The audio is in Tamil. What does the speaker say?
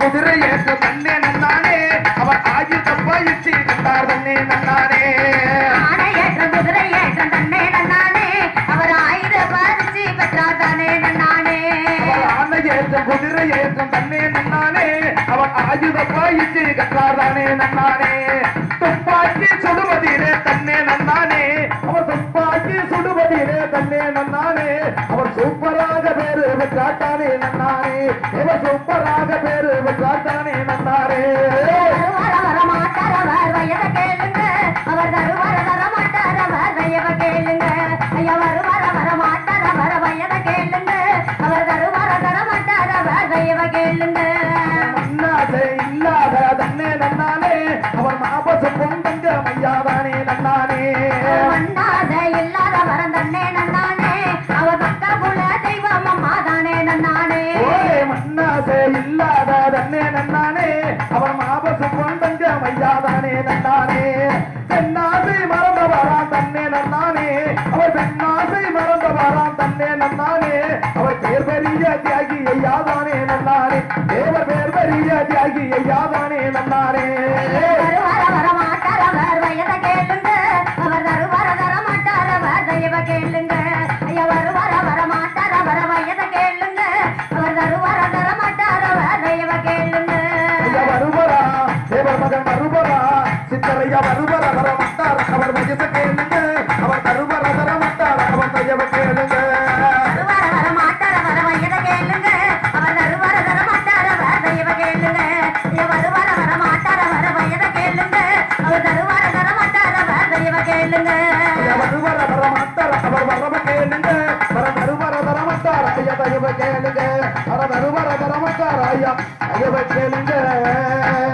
குதிரை ஏற்ற தன்னே நன்னானே அவர் ஆயுதம் பயிற்சி கண்டார் தன்னே நன்னானே நன்னானே. அவர் சூப்பராக பேரு பெற்றாட்டானே நன்னானே. இவர் சூப்பராக பேரு பெற்றாட்டானே நன்னாரே அவர் தருவார தர மாட்டார் அவர் வயதை கேளுங்க ஐயா வருவார வர மாட்டார் அவர் வயதை கேளுங்க அவர் தருவார தர மாட்டார் அவர் வயதை கேளுங்க அண்ணாசை இல்லாத தன்னே நன்னானே. அவர் மாபசம் பொங்கங்க மையாதானே நன்னானே. இல்லாத தன்னே நன்னானே அவர் மாபசம் கொண்டங்க மையாதானே நன்னானே பெண்ணாசை மறந்தவரா தன்னே நன்னானே அவர் பெண்ணாசை மறந்தவரா தன்னே நன்னானே அவர் பேர் பெரிய தியாகி ஐயாதானே நன்னானே தேவ பேர் பெரிய தியாகி ஐயாதானே நன்னானே கேளுங்க அவர் அவர் வர மாட்டார். அவர் வயத கேளுங்க. அவர் வருவார வர மாட்டார். அவர் தெய்வ கேளுங்க. கேளுங்க. கேளுங்க. கேளுங்க.